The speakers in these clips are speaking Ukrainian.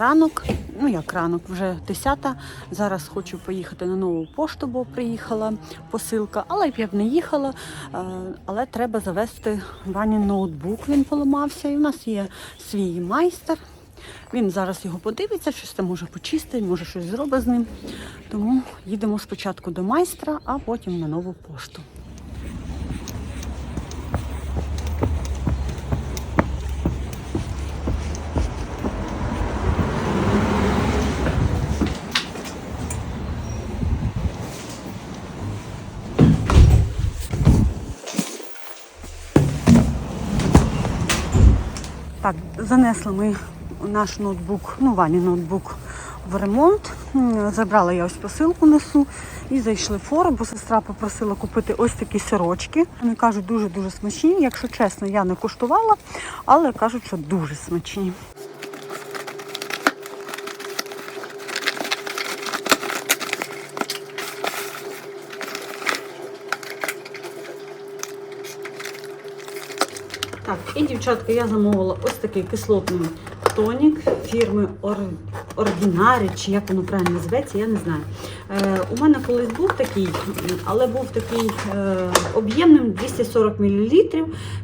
ранок, ну як ранок, вже 10. Зараз хочу поїхати на нову пошту, бо приїхала посилка, але я б не їхала. е, Але треба завести Вані ноутбук. Він поламався, і в нас є свій майстер. Він зараз його подивиться, щось там може почистить, може щось зробить з ним. Тому їдемо спочатку до майстра, а потім на нову пошту. Так, занесли ми наш ноутбук, ну Вані ноутбук в ремонт. Забрала я ось посилку несу і зайшли в фору, бо сестра попросила купити ось такі сирочки. Вони кажуть, дуже-дуже смачні. Якщо чесно, я не куштувала, але кажуть, що дуже смачні. Так, і дівчатка, я замовила ось такий кислотний тонік фірми Ор- Ordinary, чи як воно правильно називається, я не знаю. Е, у мене колись був такий, але був такий е, об'ємним 240 мл.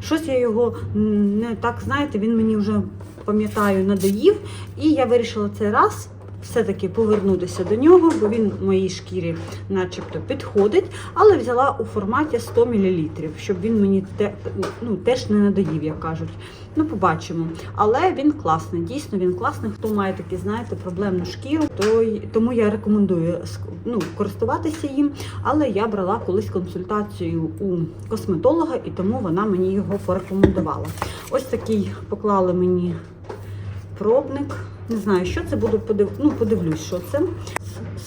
Щось я його не так, знаєте, він мені вже пам'ятаю, надоїв. І я вирішила цей раз все-таки повернутися до нього, бо він моїй шкірі начебто підходить, але взяла у форматі 100 мл, щоб він мені те, ну, теж не надоїв, як кажуть. Ну, побачимо. Але він класний, дійсно він класний. Хто має такі, знаєте, проблемну шкіру, то тому я рекомендую ну, користуватися їм. Але я брала колись консультацію у косметолога, і тому вона мені його порекомендувала. Ось такий поклали мені пробник. Не знаю, що це буду подив... ну, подивлюсь, що це.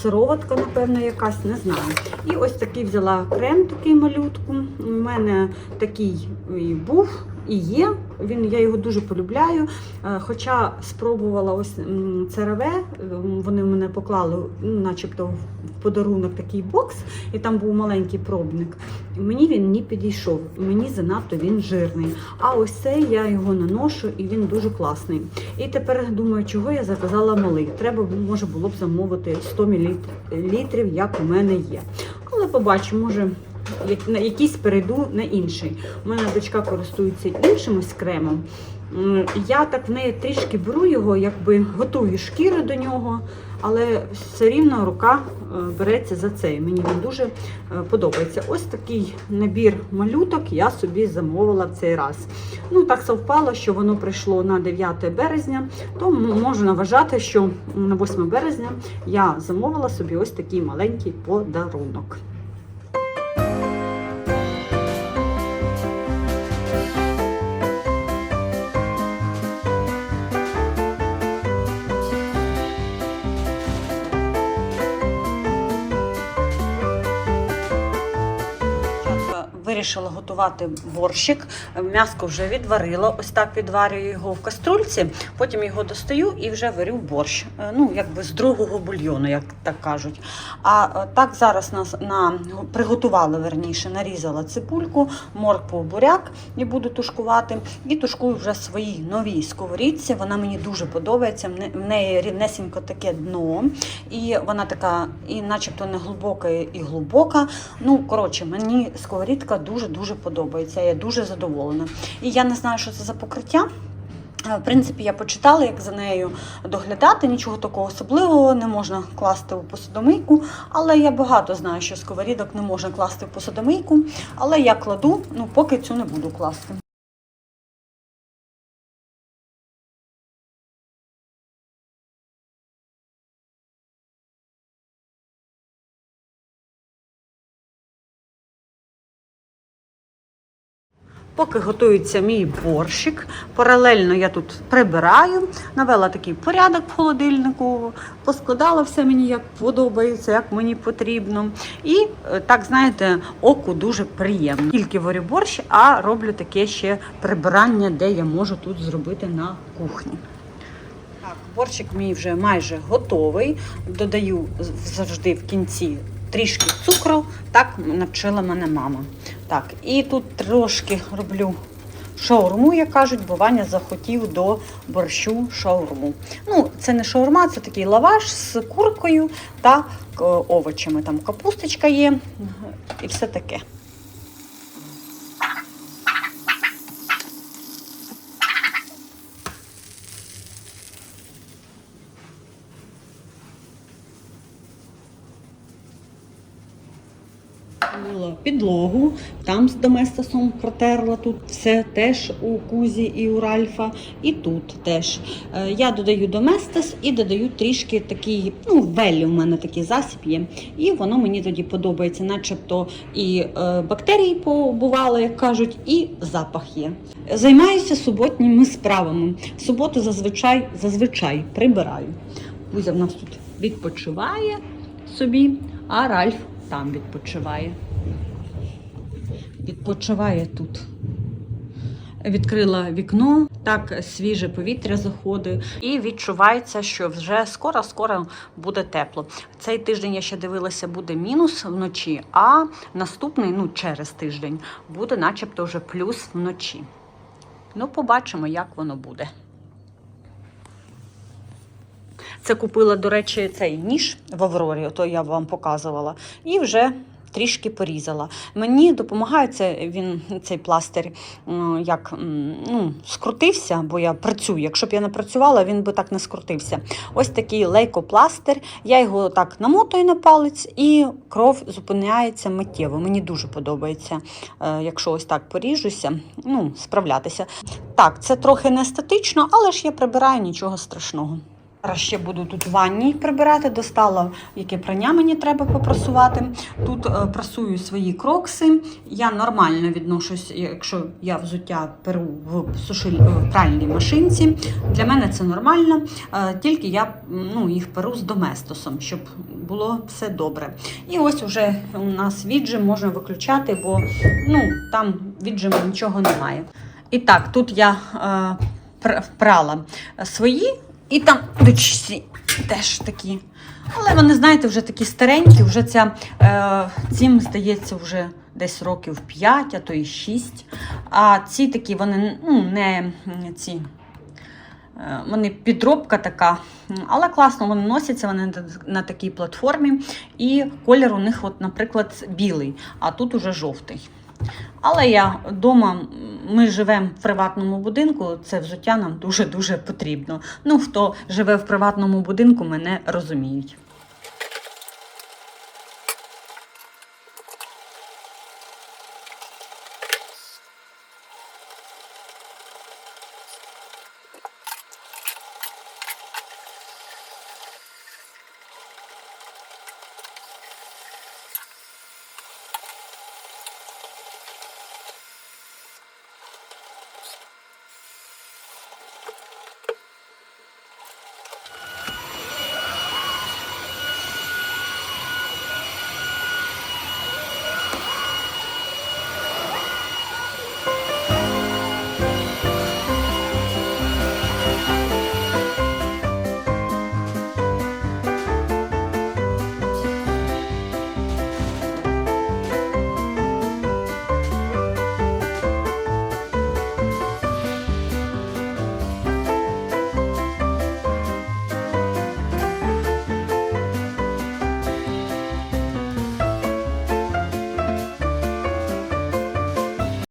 Сироватка, напевно, якась, не знаю. І ось такий взяла крем, такий малютку. У мене такий і був і є. Він, я його дуже полюбляю. Е, Хоча спробувала ось цереве, е, вони мене поклали, ну, начебто, подарунок такий бокс, і там був маленький пробник. Мені він не підійшов, мені занадто він жирний. А ось цей я його наношу і він дуже класний. І тепер думаю, чого я заказала малий. Треба може було б замовити 100 мл, як у мене є. Але побачу, може на якийсь перейду на інший. У мене дочка користується іншим кремом. Я так в неї трішки беру його, якби готую шкіру до нього, але все рівно рука е, береться за цей. Мені він дуже е, подобається. Ось такий набір малюток я собі замовила в цей раз. Ну так совпало, що воно прийшло на 9 березня, то можна вважати, що на 8 березня я замовила собі ось такий маленький подарунок. Вирішила готувати борщик. М'яско вже відварила. Ось так відварюю його в каструльці, потім його достаю і вже варю борщ. Е, Ну, якби з другого бульйону, як так кажуть. А е, так зараз на, на приготувала верніше, нарізала цибульку, моркву, буряк і буду тушкувати. І тушкую вже свої новій сковорідці. Вона мені дуже подобається. В неї рівнесенько таке дно, і вона така, і начебто не глибока і глибока. Ну, коротше, мені сковорідка дуже-дуже подобається. Я дуже задоволена. І я не знаю, що це за покриття. Е, В принципі, я почитала, як за нею доглядати. Нічого такого особливого не можна класти у посудомийку. Але я багато знаю, що сковорідок не можна класти в посудомийку. Але я кладу, ну поки цю не буду класти. Поки готується мій борщик, паралельно я тут прибираю, навела такий порядок в холодильнику, поскладала все мені як подобається, як мені потрібно. І е, так, знаєте, оку дуже приємно. Тільки варю борщ, а роблю таке ще прибирання, де я можу тут зробити на кухні. Так, борщик мій вже майже готовий. Додаю завжди в кінці трішки цукру. Так навчила мене мама. Так, і тут трошки роблю шаурму, як кажуть, бо Ваня захотів до борщу шаурму. Ну, це не шаурма, це такий лаваш з куркою та е, овочами. Там капусточка є і все таке. Мила підлогу, там з доместосом протерла тут все теж у Кузі і у Ральфа, і тут теж. Е, Я додаю доместос і додаю трішки такий, ну, велі у мене такий засіб є. І воно мені тоді подобається, начебто і е, бактерії побували, як кажуть, і запах є. Займаюся суботніми справами. В суботу зазвичай, зазвичай прибираю. Кузя в нас тут відпочиває собі, а Ральф там відпочиває. Відпочиває тут. Відкрила вікно, так свіже повітря заходить, і відчувається, що вже скоро-скоро буде тепло. Цей тиждень я ще дивилася, буде мінус вночі, а наступний, ну через тиждень, буде начебто вже плюс вночі. Ну, побачимо, як воно буде. Це купила, до речі, цей ніж в Аврорі, ото я вам показувала, і вже трішки порізала. Мені допомагає це він, цей пластир, як ну, скрутився, бо я працюю. Якщо б я не працювала, він би так не скрутився. Ось такий лейкопластир. Я його так намотую на палець, і кров зупиняється миттєво. Мені дуже подобається, е, якщо ось так поріжуся, ну, справлятися. Так, це трохи не естетично, але ж я прибираю нічого страшного. Зараз ще буду тут в ванні прибирати, достала, яке прання мені треба попрасувати. Тут е, прасую свої крокси. Я нормально відношусь, якщо я взуття перу в сушиль в пральній машинці. Для мене це нормально, е, тільки я ну, їх перу з доместосом, щоб було все добре. І ось уже у нас віджим можна виключати, бо ну, там віджиму нічого немає. І так, тут я е, пр- прала свої. І там дочці теж такі. Але вони, знаєте, вже такі старенькі, вже ця, е, цим, здається, вже десь років 5, а то і 6. А ці такі, вони ну, не ці. е, Вони підробка така, але класно вони носяться, вони на такій платформі. І колір у них, от, наприклад, білий, а тут уже жовтий. Але я вдома, ми живемо в приватному будинку, це взуття нам дуже-дуже потрібно. Ну, хто живе в приватному будинку, мене розуміють.